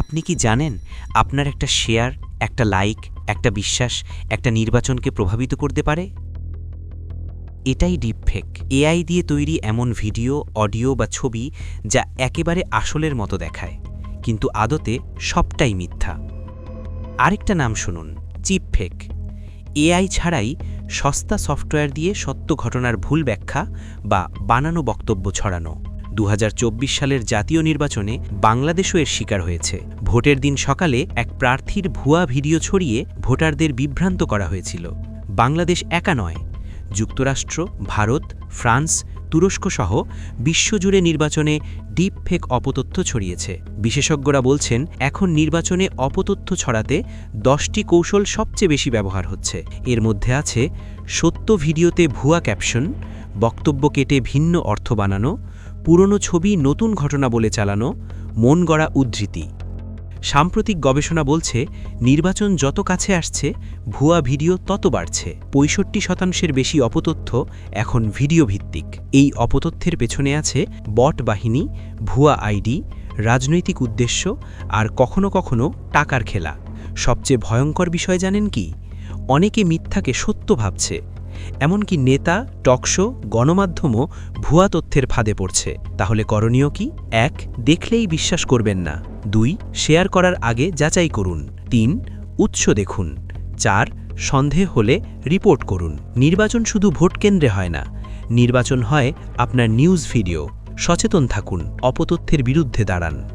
আপনি কি জানেন আপনার একটা শেয়ার একটা লাইক একটা বিশ্বাস, একটা নির্বাচনকে প্রভাবিত করতে পারে? এটাই ডিপফেক এআই দিয়ে তৈরি এমন ভিডিও অডিও বা ছবি যা একেবারে আসলের মতো দেখায়, কিন্তু আদতে সবটাই মিথ্যা। আরেকটা নাম শুনুন চিপফেক এআই ছাড়াই সস্তা সফটওয়্যার দিয়ে সত্য ঘটনার ভুল ব্যাখ্যা বা বানানো বক্তব্য ছড়ানো। দু হাজার চব্বিশ সালের জাতীয় নির্বাচনে বাংলাদেশও এর শিকার হয়েছে। ভোটের দিন সকালে এক প্রার্থীর ভুয়া ভিডিও ছড়িয়ে ভোটারদের বিভ্রান্ত করা হয়েছিল। বাংলাদেশ একা নয়। যুক্তরাষ্ট্র, ভারত, ফ্রান্স, তুরস্কসহ বিশ্বজুড়ে নির্বাচনে ডিপ ফেক অপতথ্য ছড়িয়েছে। বিশেষজ্ঞরা বলছেন, এখন নির্বাচনে অপতথ্য ছড়াতে দশটি কৌশল সবচেয়ে বেশি ব্যবহার হচ্ছে। এর মধ্যে আছে সত্য ভিডিওতে ভুয়া ক্যাপশন, বক্তব্য কেটে ভিন্ন অর্থ বানানো পুরনো ছবি নতুন ঘটনা বলে চালানো মন গড়া উদ্ধৃতি। সাম্প্রতিক গবেষণা বলছে, নির্বাচন যত কাছে আসছে, ভুয়া ভিডিও তত বাড়ছে। পঁয়ষট্টি শতাংশের বেশি অপতথ্য এখন ভিডিও ভিত্তিক। এই অপতথ্যের পেছনে আছে বট বাহিনী, ভুয়া আইডি, রাজনৈতিক উদ্দেশ্য আর কখনো কখনো টাকার খেলা। সবচেয়ে ভয়ঙ্কর বিষয় জানেন কি? অনেকে মিথ্যাকে সত্য ভাবছে এমনকি নেতা টকশো গণমাধ্যমও ভুয়া তথ্যের ফাঁদে পড়ছে। তাহলে করণীয় কি? এক, দেখলেই বিশ্বাস করবেন না। দুই, শেয়ার করার আগে যাচাই করুন। তিন, উৎস দেখুন। চার সন্দেহ হলে রিপোর্ট করুন। নির্বাচন শুধু ভোট কেন্দ্রে হয় না। নির্বাচন হয় আপনার নিউজ ভিডিও। সচেতন থাকুন। অপতথ্যের বিরুদ্ধে দাঁড়ান।